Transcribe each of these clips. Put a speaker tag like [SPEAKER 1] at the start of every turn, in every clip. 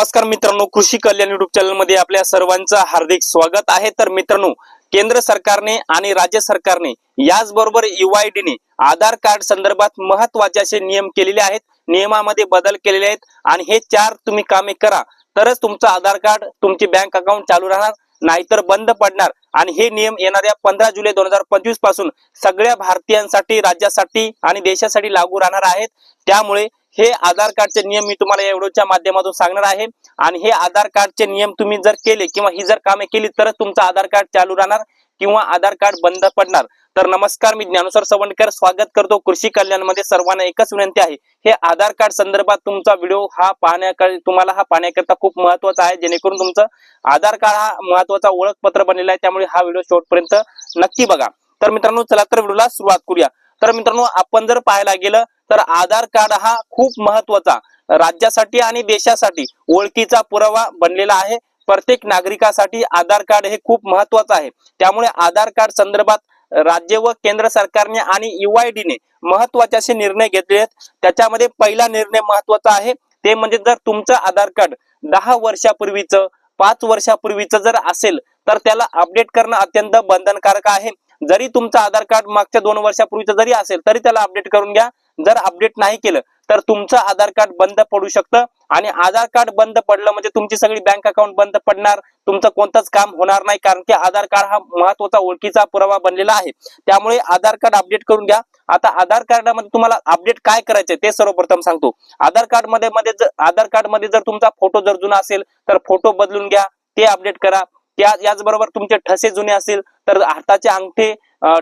[SPEAKER 1] नमस्कार मित्रांनो कृषी कल्याण युट्यूब चॅनलमध्ये आपल्या सर्वांचं हार्दिक स्वागत आहे. तर मित्रांनो केंद्र सरकारने आणि राज्य सरकारने याचबरोबर युआयडीने आधार कार्ड संदर्भात महत्त्वाचे असे नियम केलेले आहेत. नियमामध्ये बदल केलेले आहेत. आणि हे चार तुम्ही कामे करा. तरच तुमचं आधार कार्ड तुमची बँक अकाउंट चालू राहणार. नाहीतर बंद पडणार. आणि हे नियम येणाऱ्या पंधरा जुलै दोन हजार पंचवीसपासून सगळ्या भारतीयांसाठी राज्यासाठी आणि देशासाठी लागू राहणार आहेत. त्यामुळे हे आधार कार्डचे नियम मी तुम्हाला या व्हिडिओच्या माध्यमातून सांगणार आहे. आणि हे आधार कार्डचे नियम तुम्ही जर केले किंवा ही जर कामे केली तरच तुमचं आधार कार्ड चालू राहणार किंवा आधार कार्ड बंद पडणार. तर नमस्कार मी ज्ञानुसार सवंडकर. स्वागत करतो कृषी कल्याणमध्ये. सर्वांना एकच विनंती आहे. हे आधार कार्ड संदर्भात तुमचा व्हिडिओ हा पाहण्याकर तुम्हाला हा पाहण्याकरता खूप महत्त्वाचा आहे. जेणेकरून तुमचं आधार कार्ड हा महत्त्वाचा ओळखपत्र बनलेला आहे. त्यामुळे हा व्हिडिओ शेवटपर्यंत नक्की बघा. तर मित्रांनो चला तर व्हिडिओला सुरुवात करूया. तर मित्रांनो आपण जर पाहायला गेलं तर आधार कार्ड हा खूप महत्त्वाचा राज्यासाठी आणि देशासाठी ओळखीचा पुरावा बनलेला आहे. प्रत्येक नागरिकासाठी आधार कार्ड हे खूप महत्वाचं आहे. त्यामुळे आधार कार्ड संदर्भात राज्य व केंद्र सरकारने आणि युआयडीने महत्त्वाचे असे निर्णय घेतले आहेत. त्याच्यामध्ये पहिला निर्णय महत्त्वाचा आहे. ते म्हणजे जर तुमचं आधार कार्ड दहा वर्षापूर्वीचं पाच वर्षापूर्वीचं जर असेल तर त्याला अपडेट करणं अत्यंत बंधनकारक आहे. जरी तुमचं आधार कार्ड मागच्या दोन वर्षापूर्वीचं जरी असेल तरी त्याला अपडेट करून घ्या. जर अपडेट नाही केलं तर तुमचं आधार कार्ड बंद पडू शकतं. आणि आधार कार्ड बंद पडलं म्हणजे तुमची सगळी बँक अकाउंट बंद पडणार. तुमचं कोणतंच काम होणार नाही कारण की आधार कार्ड हा महत्त्वाचा ओळखीचा पुरावा बनलेला आहे. त्यामुळे आधार कार्ड अपडेट करून घ्या. आता आधार कार्डामध्ये तुम्हाला अपडेट काय करायचंय ते सर्वप्रथम सांगतो. आधार कार्डमध्ये मध्ये जर आधार कार्डमध्ये जर तुमचा फोटो जर जुना असेल तर फोटो बदलून घ्या. ते अपडेट करा. त्या याचबरोबर तुमचे ठसे जुने असतील तर हाताचे अंगठे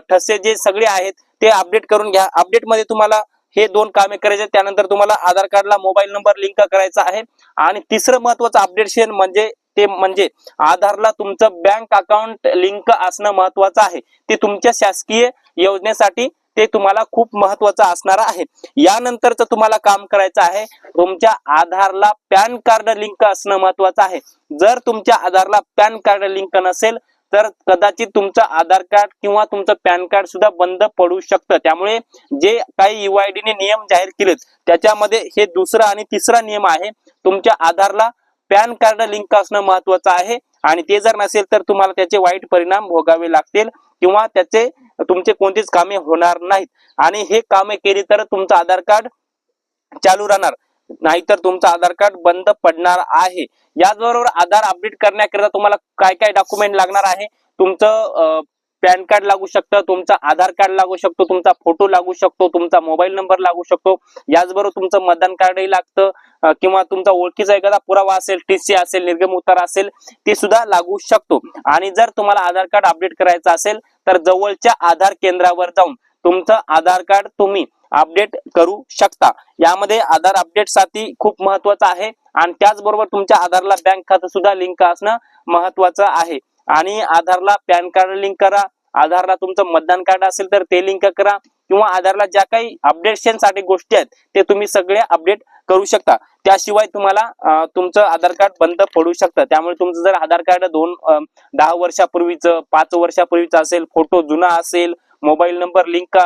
[SPEAKER 1] ठसे जे सगळे आहेत ते अपडेट करून घ्या. अपडेटमध्ये तुम्हाला हे दोन कामे करायचे त्यानंतर तुम्हाला आधार कार्डला मोबाईल नंबर लिंक करायचा आहे. आणि तिसरं महत्वाचं अपडेशन म्हणजे ते म्हणजे आधारला तुमचं बँक अकाउंट लिंक असणं महत्वाचं आहे. ते तुमच्या शासकीय योजनेसाठी ते तुम्हाला खूप महत्वाचं असणार आहे. यानंतरच तुम्हाला काम करायचं आहे. तुमच्या आधारला पॅन कार्ड लिंक असणं महत्वाचं आहे. जर तुमच्या आधारला पॅन कार्ड लिंक नसेल तर कदाचित तुमचं आधार कार्ड किंवा तुमचं पॅन कार्ड सुद्धा बंद पडू शकतं. त्यामुळे जे काही युआयडीने नियम जाहीर केलेत त्याच्यामध्ये हे दुसरा आणि तिसरा नियम आहे तुमच्या आधारला पॅन कार्ड लिंक असणं महत्वाचं आहे आणि ते जर नसेल तर तुम्हाला त्याचे वाईट परिणाम भोगावे लागतील किंवा त्याचे तुमचे कोणतीच कामे होणार नाहीत. आणि हे कामे केली तर तुमचं आधार कार्ड चालू राहणार. नाहीतर तुमचं आधार कार्ड बंद पडणार आहे. याचबरोबर आधार अपडेट करण्याकरिता तुम्हाला काय काय डॉक्युमेंट लागणार आहे? तुमचं पॅन कार्ड लागू शकतं तुमचं आधार कार्ड लागू शकतो तुमचा फोटो लागू शकतो तुमचा मोबाईल नंबर लागू शकतो. याचबरोबर तुमचं मतदान कार्डही लागतं किंवा तुमचा ओळखीचा एखादा पुरावा असेल टीसी असेल निर्गम उतार असेल ते सुद्धा लागू शकतो. आणि जर तुम्हाला आधार कार्ड अपडेट करायचं असेल तर जवळच्या आधार केंद्रावर जाऊन तुमचं आधार कार्ड तुम्ही अपडेट करू शकता. यामध्ये आधार अपडेटसाठी खूप महत्वाचं आहे आणि त्याचबरोबर तुमच्या आधारला बँक खातं सुद्धा लिंक असणं महत्वाचं आहे. आणि आधारला पॅन कार्ड लिंक करा आधारला तुमचं मतदान कार्ड असेल तर ते लिंक करा किंवा आधारला ज्या काही अपडेटेशनसाठी गोष्टी आहेत ते तुम्ही सगळे अपडेट करू शकता. त्याशिवाय तुम्हाला तुमचं आधार कार्ड बंद पडू शकतं. त्यामुळे तुमचं जर आधार कार्ड दोन दहा वर्षापूर्वीचं पाच वर्षापूर्वीचं असेल फोटो जुना असेल मोबाईल नंबर लिंक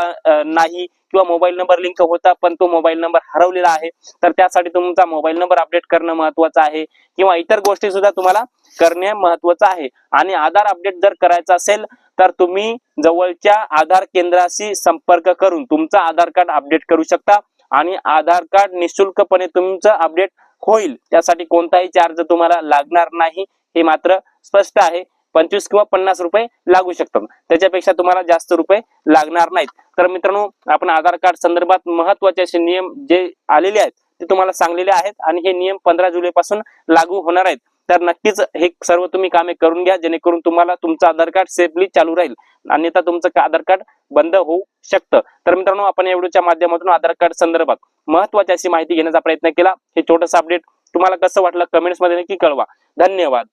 [SPEAKER 1] नाही किंवा मोबाईल नंबर लिंक होता पण तो मोबाईल नंबर हरवलेला आहे. तर त्यासाठी तुमचा मोबाईल नंबर अपडेट करणं महत्वाचं आहे किंवा इतर गोष्टी सुद्धा तुम्हाला करणे महत्वाचं आहे. आणि आधार अपडेट जर करायचं असेल तर तुम्ही जवळच्या आधार केंद्राशी संपर्क करून तुमचा आधार कार्ड अपडेट करू शकता आणि आधार कार्ड निशुल्कपणे तुमचं अपडेट होईल. त्यासाठी कोणताही चार्ज तुम्हाला लागणार नाही हे मात्र स्पष्ट आहे. पंचवीस किंवा पन्नास रुपये लागू शकतात. त्याच्यापेक्षा तुम्हाला जास्त रुपये लागणार नाहीत. तर मित्रांनो आपण आधार कार्ड संदर्भात महत्त्वाचे असे नियम जे आलेले आहेत ते तुम्हाला सांगलेले आहेत आणि हे नियम पंधरा जुलै पासून लागू होणार आहेत. तर नक्कीच हे सर्व तुम्ही कामे करून घ्या जेणेकरून तुम्हाला तुमचं आधार कार्ड सेफली चालू राहील. अन्यथा तुमचं आधार कार्ड बंद होऊ शकतं. तर मित्रांनो आपण या व्हिडिओच्या माध्यमातून आधार कार्ड संदर्भात महत्वाची अशी माहिती घेण्याचा प्रयत्न केला. हे छोटंसं अपडेट तुम्हाला कसं वाटलं कमेंट्समध्ये नक्की कळवा. धन्यवाद.